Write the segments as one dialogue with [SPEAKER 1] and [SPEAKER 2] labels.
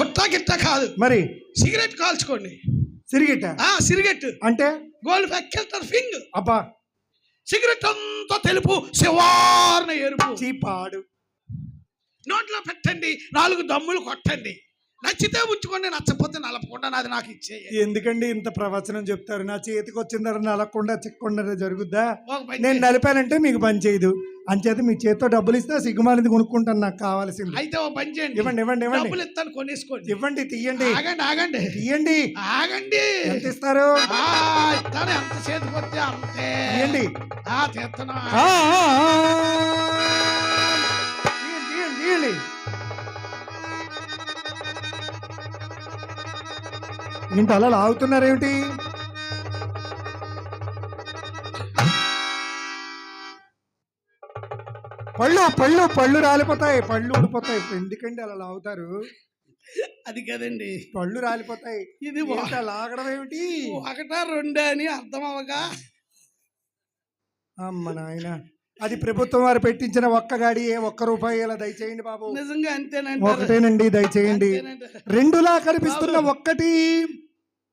[SPEAKER 1] చుట్టా గిట్ట కాదు.
[SPEAKER 2] మరి?
[SPEAKER 1] సిగరెట్ కాల్చుకోండి.
[SPEAKER 2] సిరిగిట్ట?
[SPEAKER 1] ఆ సిగరెట్
[SPEAKER 2] అంటే?
[SPEAKER 1] గోల్డ్ ఫెక్కెల్టర్ ఫింగ్.
[SPEAKER 2] అబ్బా.
[SPEAKER 1] సిగరెట్ అంతా తెలుపు శివార్న ఎరుపు.
[SPEAKER 2] చీపాడు.
[SPEAKER 1] నోట్లో పెట్టండి నాలుగు దమ్ములు కొట్టండి. నచ్చితే ఉంచుకోండి నచ్చకపోతే నలపకుండా నాది నాకు ఇచ్చేయి
[SPEAKER 2] ఎందుకండి ఇంత ప్రవచనం చెప్తారు? నా చేతికి వచ్చిందర నలకుండా చిక్కకుండా జరుగుద్దా? నేను. నలిపానంటే మీకు పని చేయదు. అంచేత మీ చేతితో డబ్బులు ఇస్తే సిగ్గుమాలింది కొనుక్కుంటాను నాకు కావాల్సింది.
[SPEAKER 1] అయితే ఓ పని చేయండి.
[SPEAKER 2] ఇవ్వండి ఇవ్వండి ఇవ్వండి.
[SPEAKER 1] డబ్బులు ఇస్తాను కొనేసుకోండి.
[SPEAKER 2] ఇవ్వండి తీయండి.
[SPEAKER 1] ఆగండి ఆగండి.
[SPEAKER 2] తీయండి.
[SPEAKER 1] ఆగండి.
[SPEAKER 2] ఎంత ఇస్తారు?
[SPEAKER 1] ఆ, ఇస్తాను ఎంత చేతికి వస్తే అంతే.
[SPEAKER 2] తీయండి.
[SPEAKER 1] ఆ.
[SPEAKER 2] ఏంటి అలా లాగుతున్నారేమిటి పళ్ళు పళ్ళు పళ్ళు రాలిపోతాయి పళ్ళు ఊడిపోతాయి. ఎందుకండి అలా లాగుతారు?
[SPEAKER 1] అది కదండి.
[SPEAKER 2] పళ్ళు రాలిపోతాయి.
[SPEAKER 1] ఇది
[SPEAKER 2] లాగడం ఏమిటి?
[SPEAKER 1] ఒకటా రెండా అని అర్థం అవ్వగా
[SPEAKER 2] అమ్మ నాయన అది ప్రభుత్వం వారు పెట్టించిన ఒక్క గాడి ఒక్క రూపాయి ఇలా దయచేయండి బాబు.
[SPEAKER 1] నిజంగా అంతేనంటారు.
[SPEAKER 2] ఒకటేనండి దయచేయండి. రెండులా కనిపిస్తున్న ఒక్కటి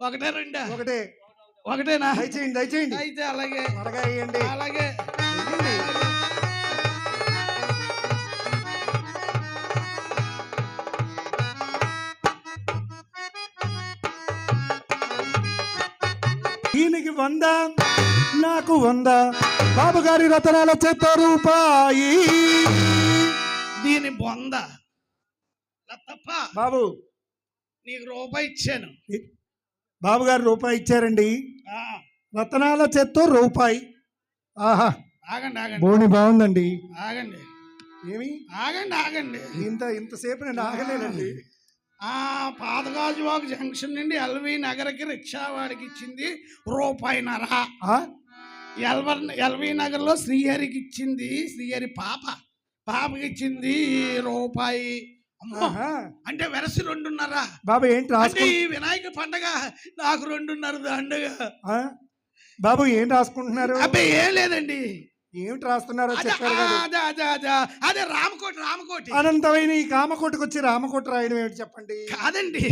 [SPEAKER 1] ఒకటే రెండా?
[SPEAKER 2] ఒకటే.
[SPEAKER 1] ఒకటేనా?
[SPEAKER 2] దయచేయండి దయచేయండి.
[SPEAKER 1] అయితే అలాగే.
[SPEAKER 2] త్వరగా వేయండి.
[SPEAKER 1] అలాగే.
[SPEAKER 2] వెయ్యండి. దీనికి వంద నాకు వంద. బాబు గారి రతనాల చెత్త రూపాయి.
[SPEAKER 1] దీని బొంద.
[SPEAKER 2] బాబు.
[SPEAKER 1] నీకు రూపాయి ఇచ్చాను.
[SPEAKER 2] బాబు గారు రూపాయి ఇచ్చారండి. రతనాల చెత్త రూపాయి. ఆహా.
[SPEAKER 1] ఆగండి ఆగండి.
[SPEAKER 2] బోని బాగుందండి.
[SPEAKER 1] ఆగండి.
[SPEAKER 2] ఏమి?
[SPEAKER 1] ఆగండి ఆగండి.
[SPEAKER 2] ఇంత ఇంతసేపు నేను ఆగలేనండి.
[SPEAKER 1] ఆ పాతగాజువాక్ జంక్షన్ నుండి ఎల్వి నగర్కి రిక్షా వాడికి ఇచ్చింది రూపాయిన్నర
[SPEAKER 2] ఆ?
[SPEAKER 1] ఎల్వర్ ఎల్వి నగర్లో శ్రీహరికి ఇచ్చింది శ్రీహరి పాప. పాపకి ఇచ్చింది రూపాయి. అంటే వెరసి రెండున్నర?
[SPEAKER 2] బాబు ఏంటి రాసుకు?
[SPEAKER 1] ఈ వినాయక పండగ నాకు రెండున్నర దండగ.
[SPEAKER 2] ఆ? బాబు ఏం రాసుకుంటున్నారు?
[SPEAKER 1] అబ్బాయి ఏం లేదండి.
[SPEAKER 2] ఏమిటి రాస్తున్నారో చెప్పారు
[SPEAKER 1] అదే రామకోటి రామకోటి.
[SPEAKER 2] అనంతమైన ఈ కామకోటకు వచ్చి రామకోట రాయడం ఏమిటి చెప్పండి?
[SPEAKER 1] కాదండి.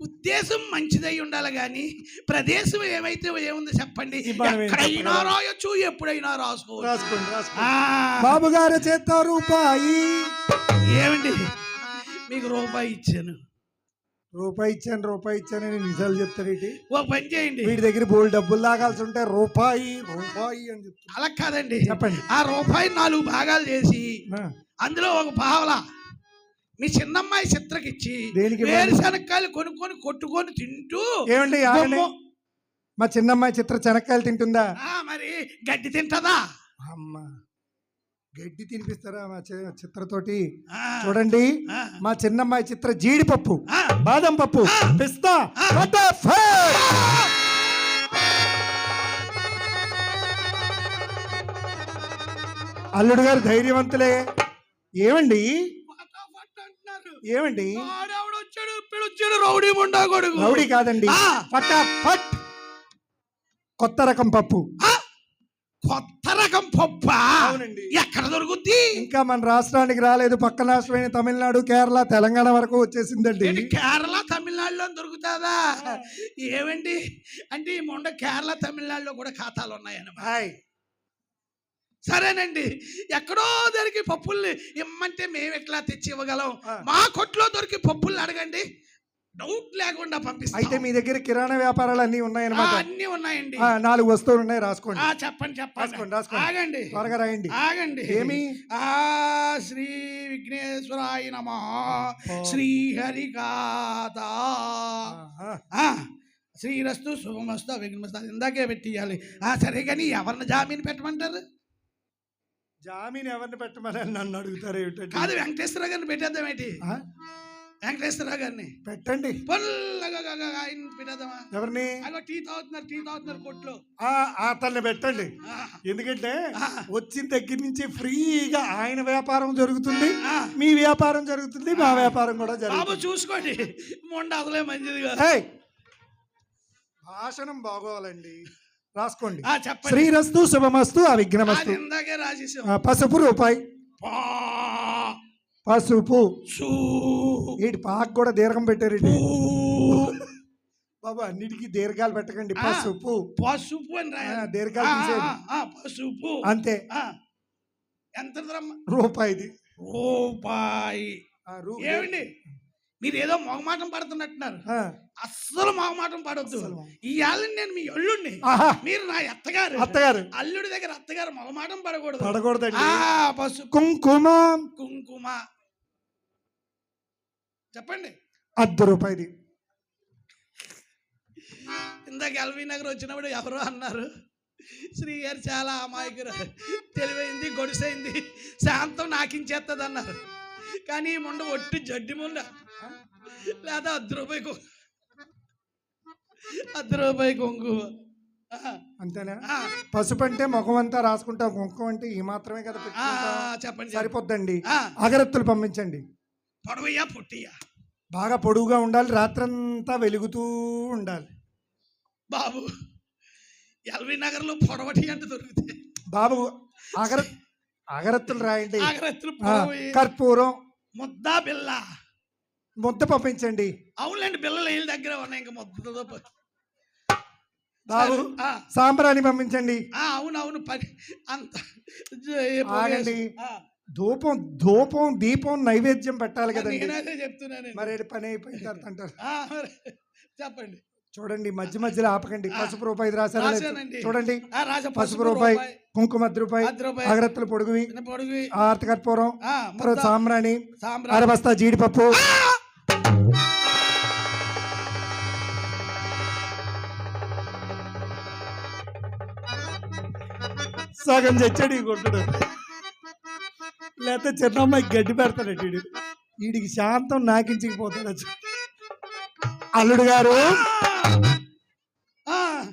[SPEAKER 1] ఉద్దేశం మంచిదై ఉండాలి కానీ ప్రదేశం ఏమైతే ఏముంది చెప్పండి? ఎక్కడైనా. రాయొచ్చు ఎప్పుడైనా రాసుకోవచ్చు.
[SPEAKER 2] రాసుకోండి బాబు గారు చేత రూపాయి.
[SPEAKER 1] ఏమండి? మీకు రూపాయి ఇచ్చాను.
[SPEAKER 2] రూపాయి ఇచ్చాను రూపాయి ఇచ్చాను అని నిజాలు చెప్తారేంటి
[SPEAKER 1] ఓ పని చేయండి.
[SPEAKER 2] వీడి దగ్గర బోల్ డబ్బులు లాగాల్సి ఉంటే రూపాయి రూపాయి అని చెప్తారు
[SPEAKER 1] అలా కాదండి.
[SPEAKER 2] చెప్పండి.
[SPEAKER 1] ఆ రూపాయి నాలుగు భాగాలు చేసి అందులో ఒక పావలా మీ చిన్నమ్మాయి చిత్రకిచ్చి? వేరుశనక్కాయలు కొనుక్కొని కొట్టుకొని తింటూ
[SPEAKER 2] ఏమండి మా చిన్నమ్మాయి చిత్ర చెనక్కాయలు తింటుందా?
[SPEAKER 1] మరి గడ్డి తింటదా?
[SPEAKER 2] అమ్మ. గడ్డి తినిపిస్తారా మా చిత్రతోటి? చూడండి. మా చిన్నమ్మాయి చిత్ర జీడిపప్పు. బాదం పప్పు. పిస్తా. అల్లుడు గారు ధైర్యవంతులే. ఏమండి. ఏమండి?
[SPEAKER 1] రౌడీ
[SPEAKER 2] కాదండి. కొత్త రకం పప్పు.
[SPEAKER 1] కొత్త రకం పప్ప. ఎక్కడ దొరుకుద్ది?
[SPEAKER 2] ఇంకా మన రాష్ట్రానికి రాలేదు పక్క రాష్ట్రమైన తమిళనాడు కేరళ తెలంగాణ వరకు వచ్చేసిందండి.
[SPEAKER 1] కేరళ తమిళనాడులో దొరుకుతుందా? ఏమండి? అంటే ఈ మొండ కేరళ తమిళనాడులో కూడా ఖాతాలు ఉన్నాయన్నమాట.
[SPEAKER 2] హాయ్.
[SPEAKER 1] సరేనండి. ఎక్కడో దొరికి పప్పుల్ని ఇమ్మంటే మేము ఎట్లా తెచ్చి ఇవ్వగలం. మా కొట్లో దొరికి పప్పుల్ని అడగండి. డౌట్ లేకుండా
[SPEAKER 2] అయితే
[SPEAKER 1] పంపిస్తాం
[SPEAKER 2] మీ దగ్గర కిరాణా వ్యాపారాలు అన్ని ఉన్నాయన్నమాట.
[SPEAKER 1] అన్నీ ఉన్నాయండి.
[SPEAKER 2] నాలుగు వస్తువులు ఉన్నాయి రాసుకోండి.
[SPEAKER 1] ఆ, చెప్పండి చెప్పండి.
[SPEAKER 2] రాసుకోండి, రాసుకోండి.
[SPEAKER 1] ఆగండి.
[SPEAKER 2] త్వరగా రాయండి.
[SPEAKER 1] ఆగండి.
[SPEAKER 2] ఏమి?
[SPEAKER 1] ఆ శ్రీ విఘ్నేశ్వరాయ నమ. శ్రీ. ఆ, శ్రీరస్తు శుభమస్తు విఘ్నమస్తు ఇందాకే పెట్టియాలి. ఆ సరే కానీ ఎవరిని జామీన్ పెట్టమంటారు?
[SPEAKER 2] జామీన్ ఎవరిని పెట్టమని నన్ను అడుగుతారు ఏమిటండి
[SPEAKER 1] కాదు వెంకటేశ్వర గారిని పెట్టేద్దాం ఏంటి? గారిని.
[SPEAKER 2] పెట్టండి.
[SPEAKER 1] పొల్లగా ఆయన పెట్టేద్దామా
[SPEAKER 2] ఎవరిని?
[SPEAKER 1] టీ తాగుతున్నారు టీ తాగుతున్నారు కొట్లో.
[SPEAKER 2] ఆ, అతన్ని పెట్టండి. ఎందుకంటే. వచ్చిన దగ్గర నుంచి ఫ్రీగా ఆయన వ్యాపారం జరుగుతుంది. మీ వ్యాపారం జరుగుతుంది మా వ్యాపారం కూడా జరుగుతుంది.
[SPEAKER 1] చూసుకోండి. మొండ అసలే మంచిది కాదు!
[SPEAKER 2] భాషణం బాగోవాలండి. రాసుకోండి. శ్రీరస్తు శుభమస్తు అవిఘ్నమస్తు. పసుపు రూపాయి. పసుపు ఏంటి పాకు కూడా దీర్ఘం పెట్టారండి?
[SPEAKER 1] పు.
[SPEAKER 2] బాబు అన్నిటికీ దీర్ఘాలు పెట్టకండి. పసుపు
[SPEAKER 1] పసుపు అని
[SPEAKER 2] దీర్ఘాలు
[SPEAKER 1] పసుపు
[SPEAKER 2] అంతే.
[SPEAKER 1] ఆ. ఎంత
[SPEAKER 2] రూపాయిది.
[SPEAKER 1] రూపాయి. ఏమండి? మీరు ఏదో మొగమాటం పడుతున్నట్టున్నారు అస్సలు మొగమాటం పడొద్దు. ఇవాళ నేను మీ అల్లుడిని మీరు నా అత్తగారు.
[SPEAKER 2] అత్తగారు.
[SPEAKER 1] అల్లుడి దగ్గర అత్తగారు మొగమాటం పడకూడదు. పసుపు.
[SPEAKER 2] కుంకుమ.
[SPEAKER 1] కుంకుమ. చెప్పండి.
[SPEAKER 2] అర్ధ రూపాయిది.
[SPEAKER 1] ఇందాక ఎల్వి నగర్ వచ్చినప్పుడు ఎవరో అన్నారు. శ్రీ గారు చాలా అమాయకురు తెలివైంది గొడుసైంది. శాంతం నాకించేస్తుంది అన్నారు కానీ ఈ ముండ ఒట్టి జడ్డి ముండ. లేదా అర్ధ రూపాయి అర్ధ రూపాయి
[SPEAKER 2] అంతేనా? పసుపు అంటే ముఖం అంతా రాసుకుంటాం కుంకుమ అంటే ఈ మాత్రమే కదా
[SPEAKER 1] చెప్పండి.
[SPEAKER 2] సరిపోద్దండి. అగరత్తులు పంపించండి.
[SPEAKER 1] పొడవయ్యా పుట్టియ్యా.
[SPEAKER 2] బాగా పొడుగుగా ఉండాలి రాత్రంతా వెలుగుతూ ఉండాలి.
[SPEAKER 1] బాబు ఎల్వి నగర్లో పొడవటి అంటే దొరుకుతాయి
[SPEAKER 2] బాబు అగర అగరత్తులు రాయండి.
[SPEAKER 1] పొడవి
[SPEAKER 2] కర్పూరం.
[SPEAKER 1] ముద్దా బిల్ల
[SPEAKER 2] ముద్ద పంపించండి.
[SPEAKER 1] అవునులేండి బిల్లలు వీళ్ళ దగ్గర ఉన్నాయి ఇంకా ముద్దతో ప-
[SPEAKER 2] బాబు సాంబ్రాణి పంపించండి.
[SPEAKER 1] ఆ, అవును అవును పని అంత
[SPEAKER 2] ఆగండి. ధూపం ధూపం దీపం నైవేద్యం పెట్టాలి కదండి.
[SPEAKER 1] నేనైతే చెప్తున్నాను
[SPEAKER 2] మరి పని అయిపోయిన తర్వాత అంటారు.
[SPEAKER 1] చెప్పండి.
[SPEAKER 2] చూడండి మధ్య మధ్యలో ఆపకండి. పసుపు రూపాయి రాశారా. చూడండి. పసుపు రూపాయి కుంకుమ రూపాయి అగరత్తులు పొడుగువి ఆర్త కర్పూరం తర్వాత
[SPEAKER 1] ముద్ద,
[SPEAKER 2] సాంబ్రాణి. అరబస్తా జీడిపప్పు. సగం చచ్చాడు ఈ కొట్టుడు లేకపోతే చిన్నమ్మాయి గడ్డి పెడతాడు వీడు వీడికి శాంతం నాకించకపోతాడు. అల్లుడు గారు
[SPEAKER 1] ఆ,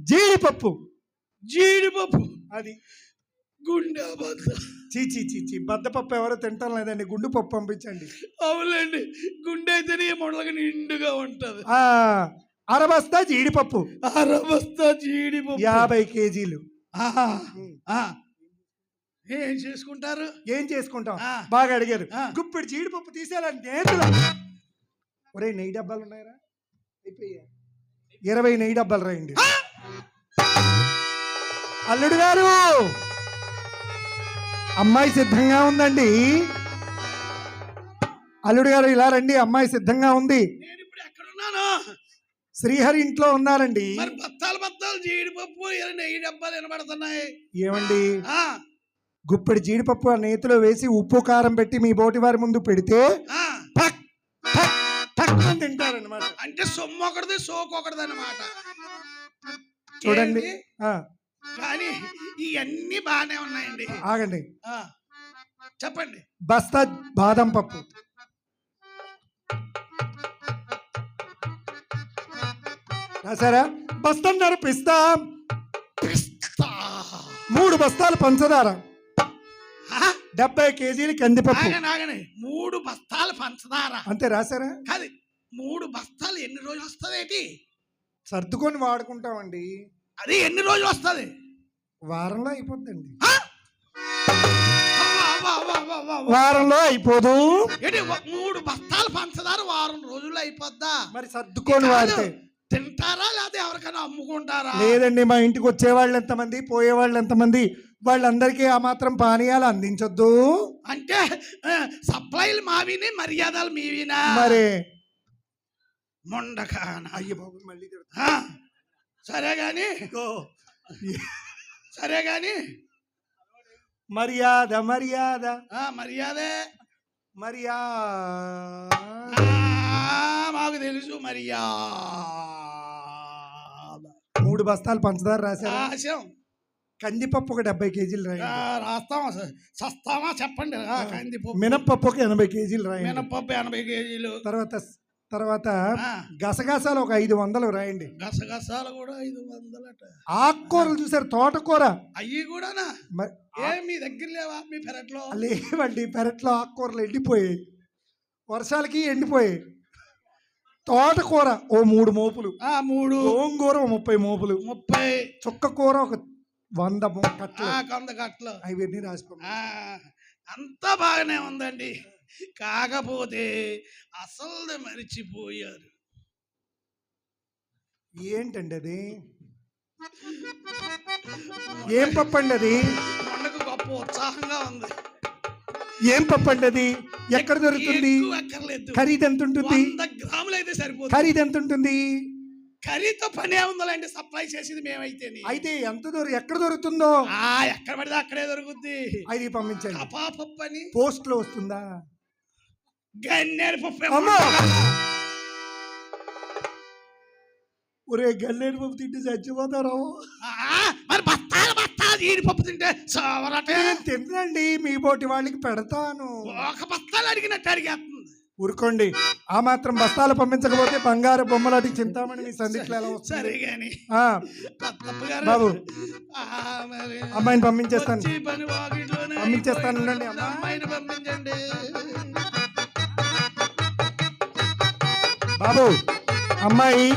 [SPEAKER 2] జీడిపప్పు.
[SPEAKER 1] జీడిపప్పు.
[SPEAKER 2] అది.
[SPEAKER 1] గుండె బద్ద
[SPEAKER 2] చీ చీ చీ. చీ బద్దపప్పు ఎవరో తింటాం లేదండి గుండు పప్పు పంపించండి.
[SPEAKER 1] అవునండి గుండె అయితేనే మొడలకు నిండుగా ఉంటది.
[SPEAKER 2] అరబస్తా జీడిపప్పు.
[SPEAKER 1] అరబస్తా జీడిపప్పు.
[SPEAKER 2] యాభై కేజీలు.
[SPEAKER 1] ఏం చేసుకుంటారు?
[SPEAKER 2] ఏం చేసుకుంటాం. బాగా అడిగారు. గుప్పిడి జీడిపప్పు తీసేయాలని నేతులు ఒరే నెయ్యి డబ్బాలు ఉన్నాయరా? అయిపోయా ఇరవై నెయ్యి డబ్బాలు రాయండి. అల్లుడు గారు! అమ్మాయి సిద్ధంగా ఉందండి. అల్లుడు గారు ఇలా రండి అమ్మాయి సిద్ధంగా ఉంది. శ్రీహరి ఇంట్లో ఉన్నారండి.
[SPEAKER 1] బత్తాలు బత్తాలు జీడిపప్పు నెయ్యి డబ్బాలు వినబడుతున్నాయి.
[SPEAKER 2] ఏమండి? గుప్పెడి జీడిపప్పు ఆ నేతిలో వేసి ఉప్పు కారం పెట్టి మీ బోటి వారి ముందు పెడితే తింటారనమాట
[SPEAKER 1] అంటే సొమ్ము ఒకటిది సోకు ఒకటిది అనమాట
[SPEAKER 2] చూడండి.
[SPEAKER 1] కానీ ఇవన్నీ బాగానే ఉన్నాయండి.
[SPEAKER 2] ఆగండి.
[SPEAKER 1] చెప్పండి.
[SPEAKER 2] బస్తా బాదం పప్పు. రాసారా బస్తన్నర పిస్తా.
[SPEAKER 1] పిస్తా.
[SPEAKER 2] మూడు బస్తాలు పంచదార. డెబ్బై కేజీలు కందిపప్పు.
[SPEAKER 1] మూడు బస్తాలు పంచదార.
[SPEAKER 2] అంతే రాసారా
[SPEAKER 1] కాదు మూడు బస్తాలు ఎన్ని రోజులు వస్తుంది
[SPEAKER 2] సర్దుకొని వాడుకుంటామండి.
[SPEAKER 1] అది ఎన్ని రోజులు వస్తుంది?
[SPEAKER 2] వారంలో అయిపోద్దండి. వారంలో అయిపోదు.
[SPEAKER 1] ఏంటి మూడు బస్తాలు పంచదార వారం రోజుల్లో అయిపోద్దా?
[SPEAKER 2] మరి సర్దుకొని. వాడితే.
[SPEAKER 1] తింటారా లేదా ఎవరికైనా అమ్ముకుంటారా?
[SPEAKER 2] లేదండి మా ఇంటికి వచ్చేవాళ్ళు ఎంతమంది పోయేవాళ్ళు ఎంతమంది వాళ్ళందరికీ ఆ మాత్రం పానీయాలు అందించొద్దు.
[SPEAKER 1] అంటే సప్లైలు మావిని మర్యాదలు మీవినా?
[SPEAKER 2] మరి.
[SPEAKER 1] మొండకాన?
[SPEAKER 2] అయ్య బాబు మళ్ళీ
[SPEAKER 1] సరే గాని
[SPEAKER 2] ఇదిగో.
[SPEAKER 1] సరే గాని
[SPEAKER 2] మర్యాద మర్యాద.
[SPEAKER 1] ఆ, మర్యాదే. ఆ, మాకు తెలుసు మర్యాద.
[SPEAKER 2] మూడు బస్తాలు పంచదార
[SPEAKER 1] ఆశం
[SPEAKER 2] కందిపప్పు ఒక డెబ్బై కేజీలు
[SPEAKER 1] ఆ,
[SPEAKER 2] రాయండి
[SPEAKER 1] రాస్తామా సస్తామా చెప్పండి. కందిపప్పు.
[SPEAKER 2] మినప్పప్పు ఒక ఎనభై కేజీలు రాయండి.
[SPEAKER 1] మినపప్పు ఎనభై కేజీలు.
[SPEAKER 2] తర్వాత తర్వాత గసగసాలు ఒక ఐదు వందలు రాయండి.
[SPEAKER 1] గసగసాలు కూడా ఐదు వందలట.
[SPEAKER 2] ఆకుకూరలు చూసారు తోటకూర.
[SPEAKER 1] అయ్యి కూడానా?
[SPEAKER 2] మ-
[SPEAKER 1] దగ్గర లేవా? మీ పెరట్లో?
[SPEAKER 2] లేవండి పెరట్లో ఆకుకూరలు ఎండిపోయాయి. వర్షాలకి ఎండిపోయాయి. తోటకూర ఓ మూడు మోపులు.
[SPEAKER 1] ఆ మూడు.
[SPEAKER 2] గోంగూర ఓ ముప్పై మోపులు.
[SPEAKER 1] ముప్పై.
[SPEAKER 2] చుక్క కూర ఒక వంద కట్టలు.
[SPEAKER 1] ఆ కొంద కట్టలు.
[SPEAKER 2] అవన్నీ
[SPEAKER 1] ఆ, అంతా బాగానే ఉందండి. కాకపోతే అసలు మరిచిపోయారు.
[SPEAKER 2] ఏంటండి అది ఏం పప్పు అండి అది
[SPEAKER 1] మొన్నకు గొప్ప ఉత్సాహంగా ఉంది.
[SPEAKER 2] ఏం పప్పు అండి అది ఎక్కడ దొరుకుతుంది ఖరీదు ఎంత ఉంటుంది?
[SPEAKER 1] గ్రాములు అయితే సరిపోతుంది.
[SPEAKER 2] ఖరీదు ఎంత ఉంటుంది?
[SPEAKER 1] ఖరీదుతో పనే ఉందండి సప్లై చేసేది మేమైతే
[SPEAKER 2] అయితే ఎంత దొరు ఎక్కడ దొరుకుతుందో?
[SPEAKER 1] ఆ ఎక్కడ పడితే అక్కడే దొరుకుద్ది.
[SPEAKER 2] అది పంపించండి. పోస్ట్లో వస్తుందా?
[SPEAKER 1] గన్నేరు పప్పు
[SPEAKER 2] అమ్మా! ఒరే గల్లేరు పప్పు తింటే చచ్చిపోతారు.
[SPEAKER 1] మరి బత్తాలు బత్తాలు జీడిపప్పు తింటే సవరటే.
[SPEAKER 2] నేను తిన్నండి మీ పోటీ వాళ్ళకి పెడతాను.
[SPEAKER 1] ఒక బత్తాలు అడిగినట్టు అడిగేస్తుంది.
[SPEAKER 2] ఊరుకోండి ఆ మాత్రం బస్తాలు పంపించకపోతే బంగారు బొమ్మలాంటి చింతామణి మీ సందిట్లో ఎలా
[SPEAKER 1] సరే గారు
[SPEAKER 2] బాబు. అమ్మాయిని పంపించేస్తాను. పంపించేస్తాను.
[SPEAKER 1] అమ్మాయిని పంపించండి.
[SPEAKER 2] బాబు అమ్మాయి.